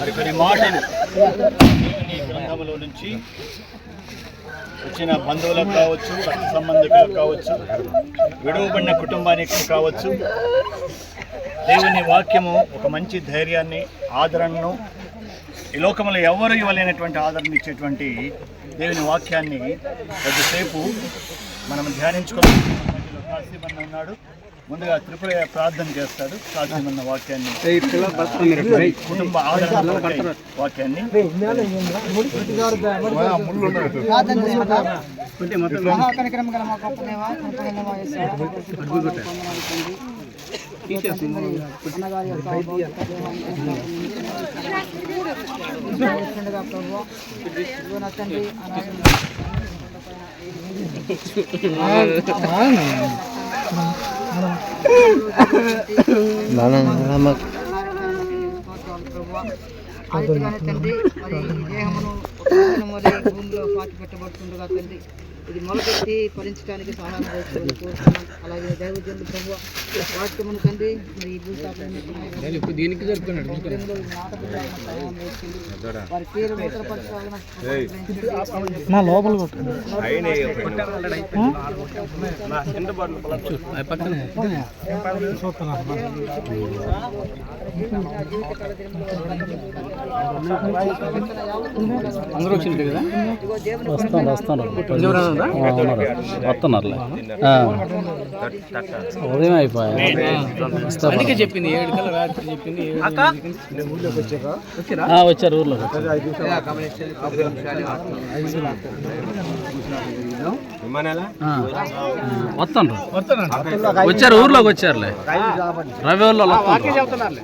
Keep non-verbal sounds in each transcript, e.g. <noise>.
మరి కొన్ని మాటలు నుంచి వచ్చిన బంధువులకు కావచ్చు రక్త సంబంధికులకు కావచ్చు. విడవబడిన కుటుంబానికి కావచ్చు. దేవుని వాక్యము ఒక మంచి ధైర్యాన్ని ఆదరణను ఈ లోకంలో ఎవరు ఇవ్వలేనటువంటి ఆదరణ ఇచ్చేటువంటి దేవుని వాక్యాన్ని కొద్దిసేపు మనం ధ్యానించుకోవాలి కాశీమన్న ఉన్నాడు. ముందుగా త్రిపుర ప్రార్థన చేస్తాడు. కాశీమన్న వాక్యాన్ని. కుటుంబ ఆదరణ వాక్యాన్ని. మహాకనికరం గల మా గొప్ప దేవ కృపగలమా యేసయ్య. వందనాలు తండ్రి. అన్నగారి యొక్క తండ్రి మరి దేహమును భూమిలో పాతి పెట్టబడుతుండగా తండ్రి ఇది మొలకెత్తి ఫలించడానికి సహాయం కోరుతున్నాం అలాగే దైవజనులు ప్రభు వాక్యమును తండ్రి మరి దీనికి వారి పేరు లోపల అందరూ వచ్చింది కదా? వస్తాను వస్తాను. వస్తున్నారులే. ఆ. ఉదయం అయిపోయాయి చెప్పింది ఏడు కల్లా రాత్రి చెప్పింది ఆ, వచ్చారు ఊర్లో వస్తాను. వచ్చారు ఊర్లోకి వచ్చారులే. రవి వాళ్ళు వస్తున్నారు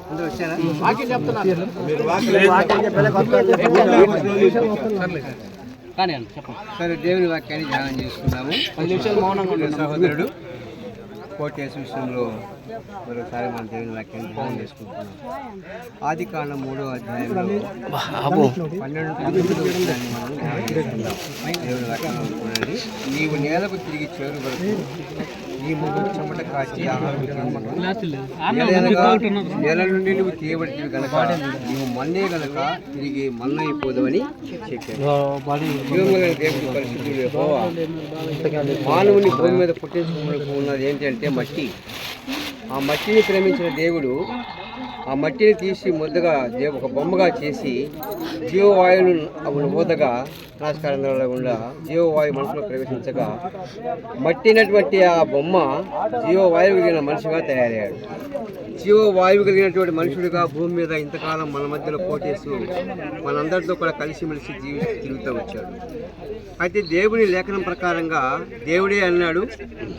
కానీ చెప్పండి. సరే దేవుని వాక్యాన్ని ధ్యానం చేసుకున్నాము పది నిమిషాలు మౌనంగా సహోదరుడు కోటేశ్వర విషయంలో మరోసారి మన దేవుని వాక్యాన్ని ధ్యానం చేసుకుంటున్నాం. ఆది కాండం మూడో అధ్యాయంలో పన్నెండు పంతొమ్మిదో వచనాన్ని మనం ధ్యానం చేసుకుందాం. దేవుని వాక్యం నీవు నేలకు తిరిగి చేరు వరకు ఈ ముగ్గురు చెమట కాచి నేల నుండి నువ్వు తీయబడితే గనక నీవు మన్నే గనక తిరిగి దేవుడి పరిశుద్ధుడు యెహోవా మానవుని భూమి మీద పుట్టించుకోవడానికి ఉన్నది ఏంటంటే మట్టి. ఆ మట్టిని ప్రేమించిన దేవుడు ఆ మట్టిని తీసి ముద్దగా ఒక బొమ్మగా చేసి జీవవాయువును అవును ఊదగా నాశకారంలో జీవవాయు మనసులో ప్రవేశించగా మట్టినటువంటి ఆ బొమ్మ జీవవాయువు కలిగిన మనిషిగా తయారయ్యాడు. జీవవాయువు కలిగినటువంటి మనుషుడిగా భూమి మీద ఇంతకాలం మన మధ్యలో పోటేస్తూ మనందరితో కూడా కలిసిమెలిసి జీవిస్తూ తిరుగుతూ వచ్చాడు. అయితే దేవుని లేఖనం ప్రకారంగా దేవుడే అన్నాడు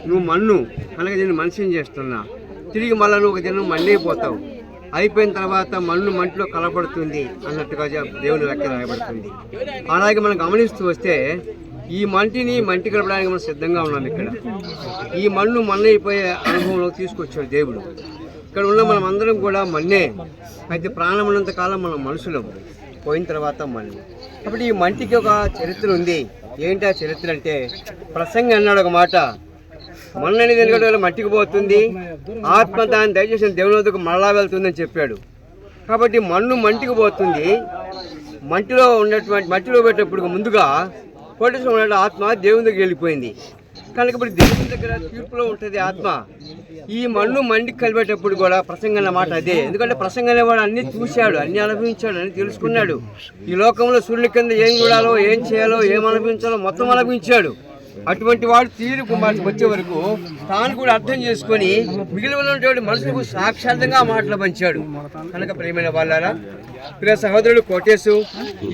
నువ్వు మన్ను కనుక నేను మనిషిని చేస్తున్నా. తిరిగి మళ్ళీ నువ్వు ఒక దినం మన్నైపోతావు అయిపోయిన తర్వాత మన్ను మంటిలో కలపడుతుంది అన్నట్టుగా దేవుని వాక్యం రాయబడుతుంది. అలాగే మనం గమనిస్తూ వస్తే ఈ మంటిని మంటి కలపడానికి మనం సిద్ధంగా ఉన్నాం ఇక్కడ. ఈ మన్ను మన్నైపోయే అనుభవంలో తీసుకొచ్చాడు దేవుడు. ఇక్కడ ఉన్న మనం అందరం కూడా మన్నే. అయితే ప్రాణం ఉన్నంత కాలం మనం మనుషులం. పోయిన తర్వాత మన్ను. కాబట్టి ఈ మంటికి ఒక చరిత్ర ఉంది. ఏంటి ఆ చరిత్ర అంటే ప్రసంగి అన్నాడు ఒక మాట. మన్నని వెనుకటి మట్టికి పోతుంది. ఆత్మ దాన్ని దయచేసిన దేవుని వద్దకు మళ్ళా వెళ్తుందని చెప్పాడు. కాబట్టి మన్ను మంటికి పోతుంది. మంటిలో ఉన్నటువంటి మట్టిలో పెట్టేప్పుడు ముందుగా కోటేశ్వరం ఉన్న ఆత్మ దేవుని దగ్గర వెళ్ళిపోయింది. కనుక ఇప్పుడు దేవుని దగ్గర తీర్పులో ఉంటుంది ఆత్మ. ఈ మన్ను మండికి కలిపేటప్పుడు కూడా ప్రసంగం అన్నమాట అదే. ఎందుకంటే ప్రసంగం అనేవాడు అన్ని చూశాడు అన్ని అనుభవించాడు అన్ని తెలుసుకున్నాడు. ఈ లోకంలో సూర్యుడి కింద ఏం చూడాలో ఏం చేయాలో ఏం అనుభవించాలో మొత్తం అనుభవించాడు. అటువంటి వాడు తీరు మనకు వచ్చే వరకు తాను కూడా అర్థం చేసుకొని మిగిలి ఉన్నటువంటి మనుషులకు సాక్షాత్తంగా మాటలు పంచాడు కనుక ప్రేమైన వాళ్ళారా ప్రియ సహోదరుడు కోటేశు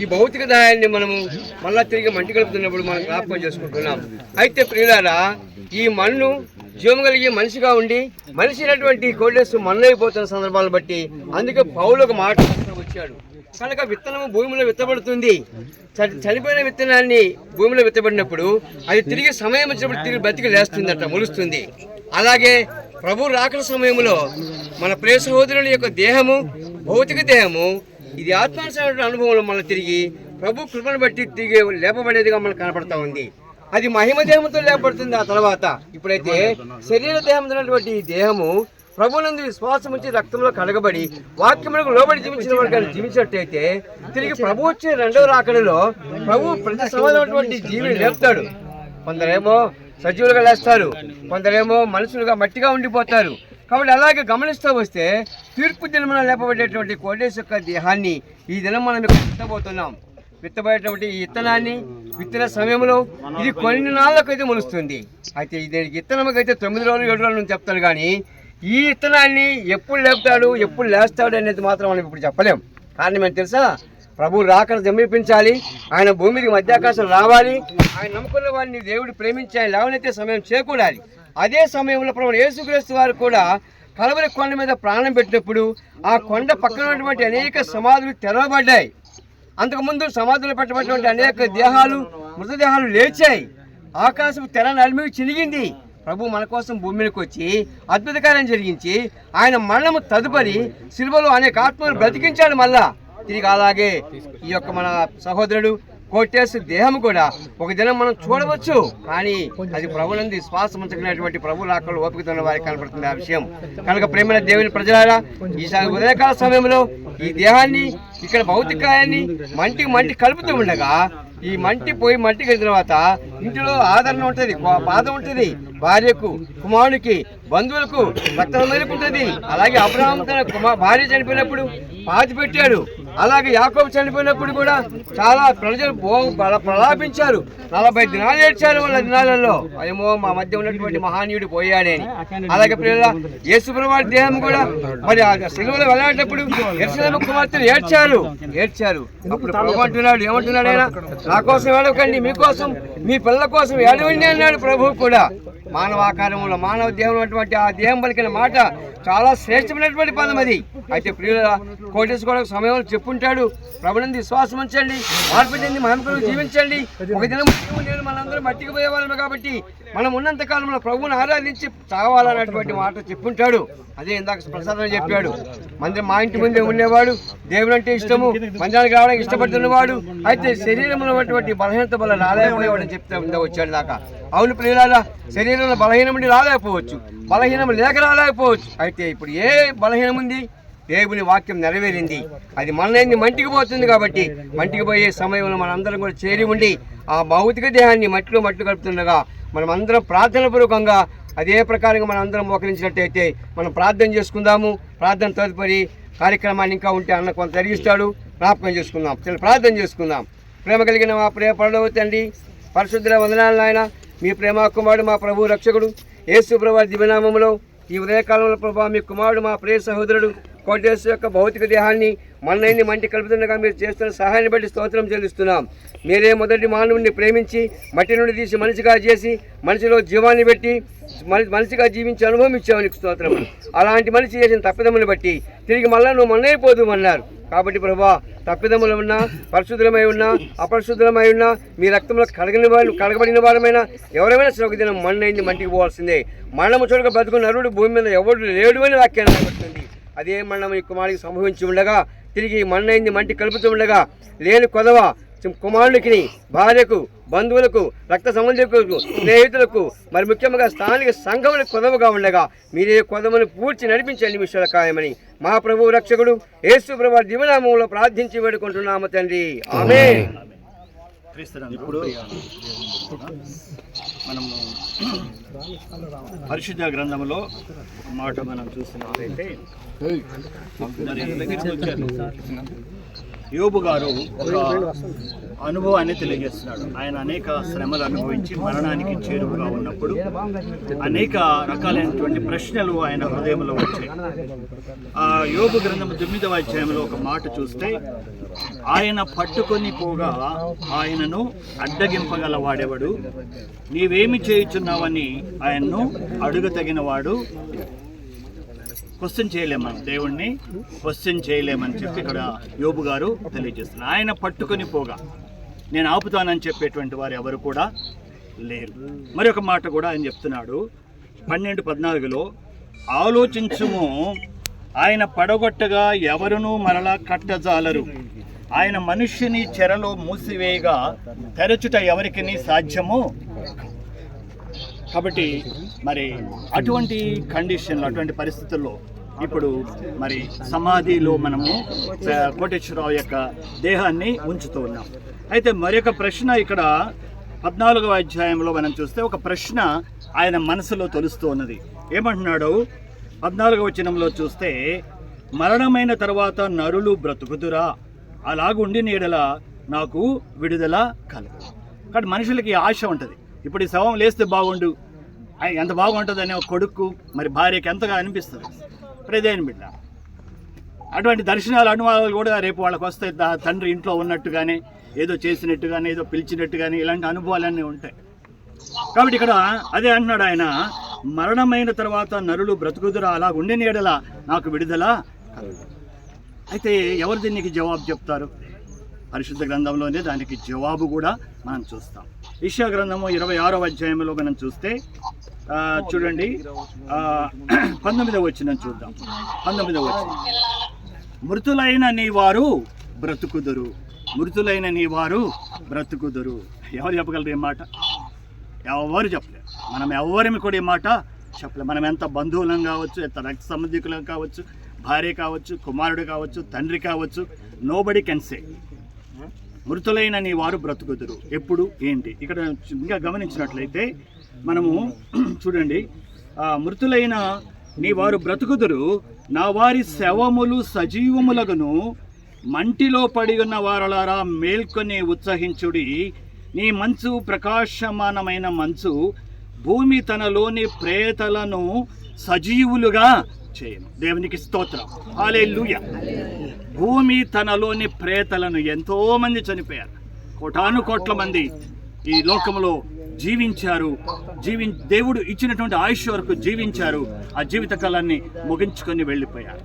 ఈ భౌతిక దాయాన్ని మనము మళ్ళా తిరిగి మంటి కలుపుతున్నప్పుడు మనం జ్ఞాపకం చేసుకుంటున్నాం. అయితే ప్రియులారా ఈ మన్ను జీవం కలిగి మనిషిగా ఉండి మనిషి అయినటువంటి కోటేశు మన్నైపోతున్న సందర్భాలను బట్టి అందుకే పౌలకు మాట వచ్చాడు. కనుక విత్తనము భూమిలో విత్తబడుతుంది. చనిపోయిన విత్తనాన్ని భూమిలో విత్తబడినప్పుడు అది తిరిగి సమయం వచ్చినప్పుడు తిరిగి బతికి లేస్తుందట మొలుస్తుంది. అలాగే ప్రభు రాకడ సమయంలో మన ప్రియ సహోదరుని యొక్క దేహము భౌతిక దేహము ఇది ఆత్మానుసరమైన అనుభవంలో మళ్ళీ తిరిగి ప్రభు కృపను బట్టి తిరిగి లేపబడేదిగా మనకు కనపడతా ఉంది. అది మహిమ దేహంతో లేపడుతుంది ఆ తర్వాత. ఇప్పుడైతే శరీర దేహం ఉన్నటువంటి దేహము ప్రభునందు విశ్వాసం ఉంచి రక్తంలో కడగబడి వాక్యములకు లోబడి జీవించిన వాడు జీవించినట్టయితే తిరిగి ప్రభు వచ్చే రెండవ రాకడలో ప్రభు ప్రతి సమానమైనటువంటి జీవిని లేపుతాడు. కొందరేమో సజీవులుగా లేస్తారు కొందరేమో మనుషులుగా మట్టిగా ఉండిపోతారు. కాబట్టి అలాగే గమనిస్తూ వస్తే తీర్పు దినమున లేపబడేటువంటి కోటేశ్ యొక్క దేహాన్ని ఈ దినం మనం ఇక్కడ విత్తబోతున్నాం విత్తబడేటువంటి ఈ విత్తనాన్ని విత్తన సమయంలో ఇది కొన్ని నాళ్ళకైతే మొలుస్తుంది. అయితే దీనికి విత్తనముకైతే తొమ్మిది రోజులు ఏడు రోజులు నుంచి కానీ ఈ విత్తనాన్ని ఎప్పుడు లేపుతాడు ఎప్పుడు లేస్తాడు అనేది మాత్రం మనం ఇప్పుడు చెప్పలేం. కారణం ఏంటి తెలుసా? ప్రభు రాకను సమీపించాలి ఆయన భూమికి మధ్యాకాశం రావాలి ఆయన నమ్ముకున్న వారిని దేవుడు ప్రేమించాలి లేవనైతే సమయం చేకూడాలి అదే సమయంలో ప్రభు యేసుక్రీస్తు వారు కూడా కలవరి కొండ మీద ప్రాణం పెట్టినప్పుడు ఆ కొండ పక్కన ఉన్నటువంటి అనేక సమాధులు తెరవబడ్డాయి. అంతకుముందు సమాధులు పెట్టబడినటువంటి అనేక దేహాలు మృతదేహాలు లేచాయి. ఆకాశం తెర నలిమి చినిగింది. ప్రభు మన కోసం భూమికి వచ్చి అద్భుత కార్యం జరిగించి ఆయన మరణము తదుపరి సిలువలో అనేక ఆత్మలు బ్రతికించాడు మళ్ళా. తిరిగి అలాగే ఈ యొక్క మన సహోదరుడు కోటేసు దేహం కూడా ఒక దినం మనం చూడవచ్చు. కానీ అది ప్రభులంది శ్వాస ఉంచుకునేటువంటి ప్రభు లాక్కలు ఓపికతో వారికి కనపడుతుంది ఆ విషయం. కనుక ప్రేమైన దేవుని ప్రజలారా ఈ ఉదయకాల సమయంలో ఈ దేహాన్ని ఇక్కడ భౌతికాయాన్ని మంటికి మంటి కలుపుతూ ఉండగా ఈ మంటి పోయి మంటికి వెళ్ళిన తర్వాత ఇంటిలో ఆదరణ ఉంటుంది బాధ ఉంటుంది. భార్యకు కుమారునికి బంధువులకు రక్తం ఉంటుంది. అలాగే అబ్రహం తన కుమార్ భార్య చనిపోయినప్పుడు పాతి పెట్టాడు. అలాగే యాకోబు చనిపోయినప్పుడు కూడా చాలా ప్రజలు ప్రలాపించారు. నలభై దినాలు ఏడ్చారు వాళ్ళ దినాలలో. ఏమో మా మధ్య ఉన్నటువంటి మహానీయుడు పోయాడే అలాగే పిల్లల యేసుప్రభు దేహం కూడా మరి ఆ వెళ్ళేటప్పుడు ఎరుసలేము కుమార్తెలు ఏడ్చారు. ఏడ్చారు. అప్పుడు ప్రభు అంటున్నాడు ఏమంటున్నాడు ఆయన? నా కోసం ఏడవకండి మీకోసం మీ పిల్లల కోసం ఏడవండి అన్నాడు ప్రభు కూడా. మానవ ఆకారంలో మానవ దేహం ఉన్నటువంటి ఆ దేహం పలికిన మాట చాలా శ్రేష్టమైనటువంటి పదం అది. అయితే ప్రియుల కోటేశ్వర సమయంలో చెప్పుంటాడు ప్రభునంది విశ్వాసం ఉంచండి. మార్పు చెంది మహిమకులు జీవించండి. ఒక దినం నేను మనందరూ మట్టికి పోయేవాళ్ళము కాబట్టి మనం ఉన్నంత కాలంలో ప్రభువుని ఆరాధించి చావాలన్నటువంటి మాట చెప్పుంటాడు. అదే ఇందాక ప్రసాదం చెప్పాడు. మందిరం మా ఇంటి ముందే ఉండేవాడు. దేవుడు అంటే ఇష్టము. మందిరానికి రావడానికి ఇష్టపడుతున్నవాడు. అయితే శరీరంలో ఉన్నటువంటి బలహీనత వల్ల రాలేకపోయేవాడు అని చెప్తే ఉందా వచ్చాడు దాకా. అవును ప్రియులారా శరీరంలో బలహీనం ఉండి రాలేకపోవచ్చు. బలహీనం లేక రాలేకపోవచ్చు. అయితే ఇప్పుడు ఏ బలహీనం ఉంది? దేవుని వాక్యం నెరవేరింది. అది మనల్ని మంటికి పోతుంది కాబట్టి మంటికి పోయే సమయంలో మనందరం కూడా చేరి ఉండి ఆ భౌతిక దేహాన్ని మట్టిలో మట్టి కలుపుతుండగా మనం అందరం ప్రార్థన పూర్వకంగా అదే ప్రకారంగా మనం అందరం మోకరించినట్టయితే మనం ప్రార్థన చేసుకుందాము. ప్రార్థన తదుపరి కార్యక్రమాన్ని ఇంకా ఉంటే అన్న కొంత జరిగిస్తాడు. జ్ఞాపకం చేసుకుందాం. చిన్న ప్రార్థన చేసుకుందాం. ప్రేమ కలిగిన మా ప్రేమ పడవ తండ్రి పరిశుద్ధ వందనాలు నాయన. మీ ప్రేమ కుమారుడు మా ప్రభు రక్షకుడు. యేసు ప్రభు దివ్యనామములో ఈ ఉదయకాలంలో ప్రభా మీ కుమారుడు మా ప్రియ సహోదరుడు కోటేశ్వర యొక్క భౌతిక దేహాన్ని మన్నైని మంటి కలుపుతుండగా మీరు చేస్తున్న సహాయాన్ని బట్టి స్తోత్రం చెల్లిస్తున్నాం. మీరే మొదటి మానవుడిని ప్రేమించి మట్టి నుండి తీసి మనిషిగా చేసి మనిషిలో జీవాన్ని పెట్టి మనిషి మనిషిగా జీవించి అనుభవం ఇచ్చావు నీకు స్తోత్రం అలాంటి మనిషి చేసిన తప్పిదములు బట్టి తిరిగి మళ్ళా నువ్వు మన్నైపోదు అన్నారు కాబట్టి ప్రభా తప్పిదములు ఉన్నా పరిశుద్ధులమై ఉన్నా అపరిశుద్ధులమై ఉన్నా మీ రక్తంలో కడగని వాళ్ళు కడగబడిన వారమైనా ఎవరైనా సరే ఒక దినం మన్నైంది మంటికి పోవాల్సిందే. మరణము చూడక బతుకున్న నరుడు భూమి మీద ఎవరు లేడు అని వ్యాఖ్యానం రాబడుతుంది అదే మరణం ఈ కుమారుడికి సంభవించి ఉండగా తిరిగి మన్నైంది మంటి కలుపుతూ ఉండగా లేని కొదవ కుమారుడికి భార్యకు బంధువులకు రక్త సంబంధికులకు స్నేహితులకు మరి ముఖ్యంగా స్థానిక సంఘములకు కొదవగా ఉండగా మీరే కొదవను పూడ్చి నడిపించండి విషయాల ఖాయమని మా ప్రభు రక్షకుడు యేసు ప్రభు దివనామంలో ప్రార్థించి వేడుకుంటున్నాము తండ్రి. ఆమె క్రీస్తునందు ఇప్పుడు మనము పరిశుద్ధ గ్రంథంలో ఒక మాట మనం చూసినట్లయితే యోబు గారు ఒక అనుభవాన్ని తెలియజేస్తున్నాడు. ఆయన అనేక శ్రమలు అనుభవించి మరణానికి చేరువుగా ఉన్నప్పుడు అనేక రకాలైనటువంటి ప్రశ్నలు ఆయన హృదయంలో వచ్చాయి. ఆ యోబు గ్రంథం తొమ్మిదవ అధ్యాయంలో ఒక మాట చూస్తే ఆయన పట్టుకొని పోగా ఆయనను అడ్డగింపగల వాడెవడు? నీవేమి చేయుచున్నావని ఆయన్ను అడుగతగిన వాడు క్వశ్చన్ చేయలేమని దేవుణ్ణి క్వశ్చన్ చేయలేమని చెప్పి ఇక్కడ యోబు గారు తెలియజేస్తున్నారు. ఆయన పట్టుకొని పోగా. నేను ఆపుతానని చెప్పేటువంటి వారు ఎవరు కూడా లేరు. మరి ఒక మాట కూడా ఆయన చెప్తున్నాడు. పన్నెండు పద్నాలుగులో ఆలోచించుము. ఆయన పడగొట్టగా ఎవరునూ మరలా కట్టజాలరు. ఆయన మనుష్యుని చెరలో మూసివేయగా తెరచుట ఎవరికి సాధ్యము? కాబట్టి మరి అటువంటి కండిషన్లో అటువంటి పరిస్థితుల్లో ఇప్పుడు మరి సమాధిలో మనము కోటేశ్వరరావు యొక్క దేహాన్ని ఉంచుతూ ఉన్నాం. అయితే మరొక ప్రశ్న ఇక్కడ పద్నాలుగవ అధ్యాయంలో మనం చూస్తే ఒక ప్రశ్న ఆయన మనసులో తొలుస్తూ ఉన్నది. ఏమంటున్నాడు? పద్నాలుగవ వచనంలో చూస్తే మరణమైన తర్వాత నరులు బ్రతుకుదురా? అలాగుండి నీడల నాకు విడుదల కలదు కాబట్టి మనుషులకి ఆశ ఉంటుంది. ఇప్పుడు ఈ శవం లేస్తే బాగుండు. ఎంత బాగుంటుందని ఒక కొడుకు మరి భార్యకి ఎంతగా అనిపిస్తుంది? ప్రదేని బిడ్డ. అటువంటి దర్శనాలు అనుభవాలు కూడా రేపు వాళ్ళకి వస్తాయి. తండ్రి ఇంట్లో ఉన్నట్టుగానే ఏదో చేసినట్టుగానే ఏదో పిలిచినట్టుగానే ఇలాంటి అనుభవాలన్నీ ఉంటాయి. కాబట్టి ఇక్కడ అదే అంటున్నాడు ఆయన మరణమైన తర్వాత నరులు బ్రతుకుదురా అలా ఉండే నీడల నాకు విడుదల అయితే ఎవరు దీనికి జవాబు చెప్తారు? పరిశుద్ధ గ్రంథంలోనే దానికి జవాబు కూడా మనం చూస్తాం. ఇషా గ్రంథము ఇరవై ఆరో అధ్యాయంలో మనం చూస్తే చూడండి పంతొమ్మిదవ వచ్చిన చూద్దాం. పంతొమ్మిదవ వచ్చిన మృతులైన నీ వారు బ్రతుకుదురు. మృతులైన నీ వారు బ్రతుకుదురు. ఎవరు చెప్పగలరు ఈ మాట? ఎవరు చెప్పలేరు. మనం ఎవరిని కూడా ఈ మాట చెప్పలేము మనం ఎంత బంధువులం కావచ్చు ఎంత రక్త సంబంధికులం కావచ్చు భార్య కావచ్చు కుమారుడు కావచ్చు తండ్రి కావచ్చు నో బడి కెన్ సే మృతులైన నీ వారు బ్రతుకుదురు. ఎప్పుడు? ఏంటి? ఇక్కడ ఇంకా గమనించినట్లయితే మనము <clears throat> చూడండి. మృతులైన నీ వారు బ్రతుకుదురు. నా వారి శవములు సజీవములగును. మంటిలో పడి ఉన్న వారలారా మేల్కొని ఉత్సహించుడి. నీ మంచు ప్రకాశమానమైన మంచు భూమి తనలోని ప్రేతలను సజీవులుగా చేయను. దేవునికి స్తోత్రం. హాలేలుయ భూమి తనలోని ప్రేతలను ఎంతోమంది చనిపోయారు. కోటాను కోట్ల మంది ఈ లోకంలో జీవించారు. జీవి దేవుడు ఇచ్చినటువంటి ఆయుష్ వరకు జీవించారు. ఆ జీవిత కాలాన్ని ముగించుకొని వెళ్ళిపోయారు.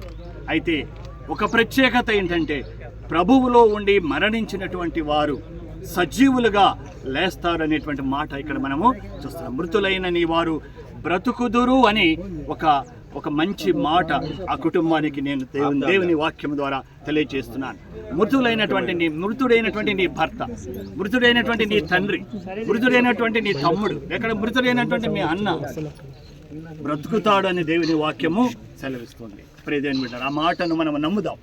అయితే ఒక ప్రత్యేకత ఏంటంటే ప్రభువులో ఉండి మరణించినటువంటి వారు సజీవులుగా లేస్తారనేటువంటి మాట ఇక్కడ మనము చూస్తున్నాం. మృతులైన నీ వారు బ్రతుకుదురు అని ఒక ఒక మంచి మాట ఆ కుటుంబానికి నేను దేవుని దేవుని వాక్యం ద్వారా తెలియజేస్తున్నాను. మృతులైనటువంటి నీ మృతుడైనటువంటి నీ భర్త మృతుడైనటువంటి నీ తండ్రి మృతుడైనటువంటి నీ తమ్ముడు ఎక్కడ మృతుడైనటువంటి మీ అన్న బ్రతుకుతాడని దేవుని వాక్యము సెలవిస్తుంది. ప్రియదేవుని బిడ్డారు ఆ మాటను మనం నమ్ముదాం.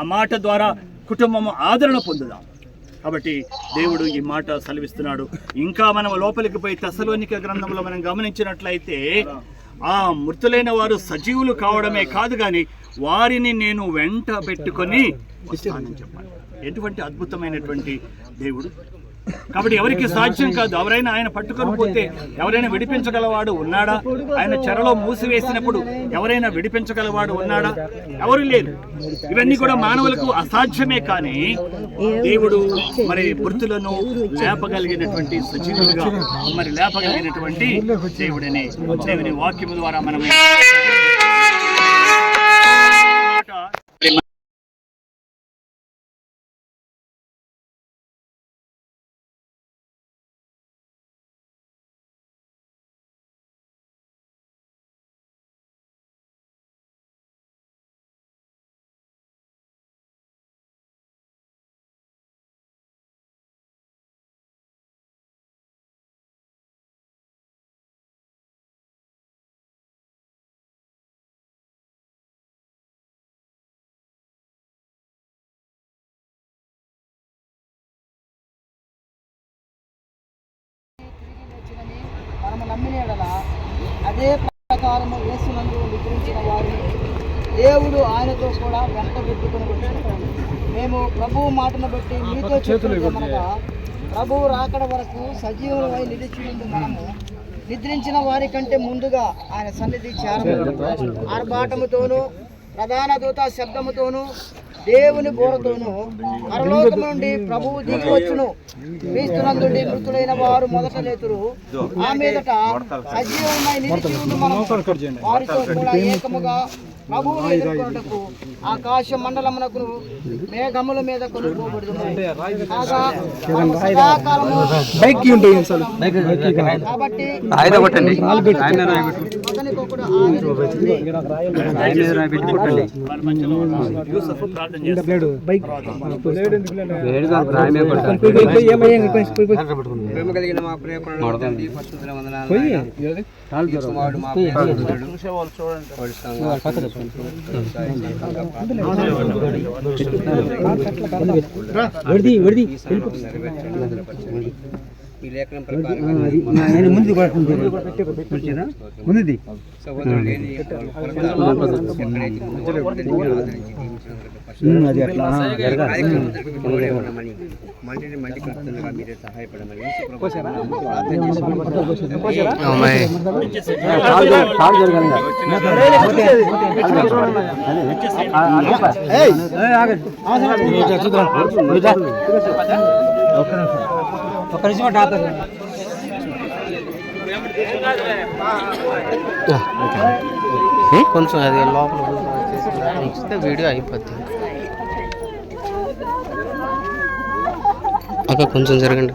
ఆ మాట ద్వారా కుటుంబము ఆదరణ పొందుదాం. కాబట్టి దేవుడు ఈ మాట సెలవిస్తున్నాడు. ఇంకా మనం లోపలికి పోయి తెసలోనిక గ్రంథంలో మనం గమనించినట్లయితే ఆ మృతులైన వారు సజీవులు కావడమే కాదు కానీ వారిని నేను వెంట పెట్టుకొని వస్తానని చెప్పాను ఎటువంటి అద్భుతమైనటువంటి దేవుడు? కాబట్టి ఎవరికి సాధ్యం కాదు. ఎవరైనా ఆయన పట్టుకొని పోతే ఎవరైనా విడిపించగలవాడు ఉన్నాడా? ఆయన చెరలో మూసివేసినప్పుడు ఎవరైనా విడిపించగలవాడు ఉన్నాడా? ఎవరు లేరు. ఇవన్నీ కూడా మానవులకు అసాధ్యమే కానీ దేవుడు మరి మృతులను లేపగలిగినటువంటి సజీవులుగా మరి లేపగలిగినటువంటి దేవుడని దేవుని వాక్యం ద్వారా మనం అదే ప్రకారము యేసునందు నిద్రించిన వారిని దేవుడు ఆయనతో కూడా వెంట పెట్టుకుని మేము ప్రభువు మాటను బట్టి మీతో చెప్తున్నమనగా ప్రభువు రాకడ వరకు సజీవులమై నిలిచి మనము నిద్రించిన వారి కంటే ముందుగా ఆయన సన్నిధి చేరబోదు ఆర్భాటముతోనూ ప్రధాన దూత శబ్దముతోనూ దేవుని బోరతోను పరలోకం నుండి ప్రభువు దిగి వచ్చును. క్రీస్తునందుండి మృతులైన వారు మొదట లేతురు. ఆ మీదట సజీవమై నిలిచి ఉండి మనం వారితో కూడా ఏకముగా ప్రభువును ఎదుర్కొనుటకు ఆకాశ మండలమునకు మేఘముల మీద కాగా సదాకాలము కాబట్టి ప్రేమ కలిగిన మా ప్రేమ తండ్రి పశువుల వందనాలు ఈ లేఖనం ప్రకారం ముందుది ముందు కార్యక్రమం జరుపుకోవడం ఉండమని మంటిని మంటి కడుతుండగా మీరే సహాయపడమని ప్రార్థన చేసుకుంటున్నాము. ఒక్క నిమిషం డాక్టర్ కొంచెం అది లోపల ఇస్తే వీడియో అయిపోద్ది. అక్క కొంచెం జరగండి.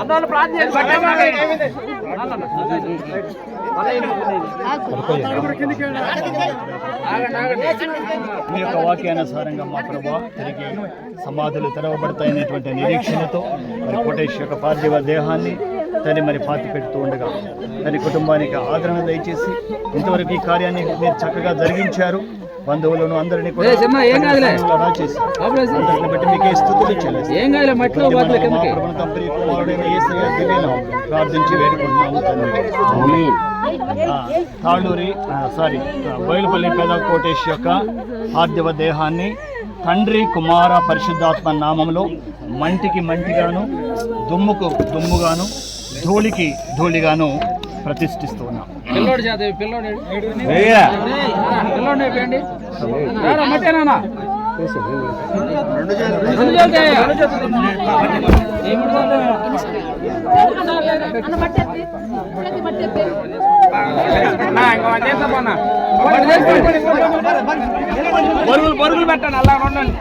అర్థాలు ప్రార్థన మీ యొక్క వాక్యానుసారంగా మా ప్రభా తిరిగి సమాధులు తెరవబడతాయనేటువంటి నిరీక్షణతో మరి కోటేష్ యొక్క పార్థివ దేహాన్ని తను మరి పాతి పెడుతూ ఉండగా తన కుటుంబానికి ఆదరణ దయచేసి ఇంతవరకు ఈ కార్యాన్ని మీరు చక్కగా జరిగించారు. బంధువులను అందరినీ కూడా బట్టి మీకే స్థుతులు ప్రార్థించి వేడుకుంటున్నాము తండ్రి. తాళ్ళూరి సారీ బయలుపల్లి పెద కోటేష్ యొక్క పార్థివ దేహాన్ని తండ్రి కుమార పరిశుద్ధాత్మ నామంలో మంటికి మంటిగాను దుమ్ముకు దుమ్ముగాను ధూళికి ధూళిగాను ప్రతిష్ఠిస్తూ ఉన్నాం. పిల్లోడు చేత పిల్లోడు పరుగులు పెట్టండి అలా ఉండండి.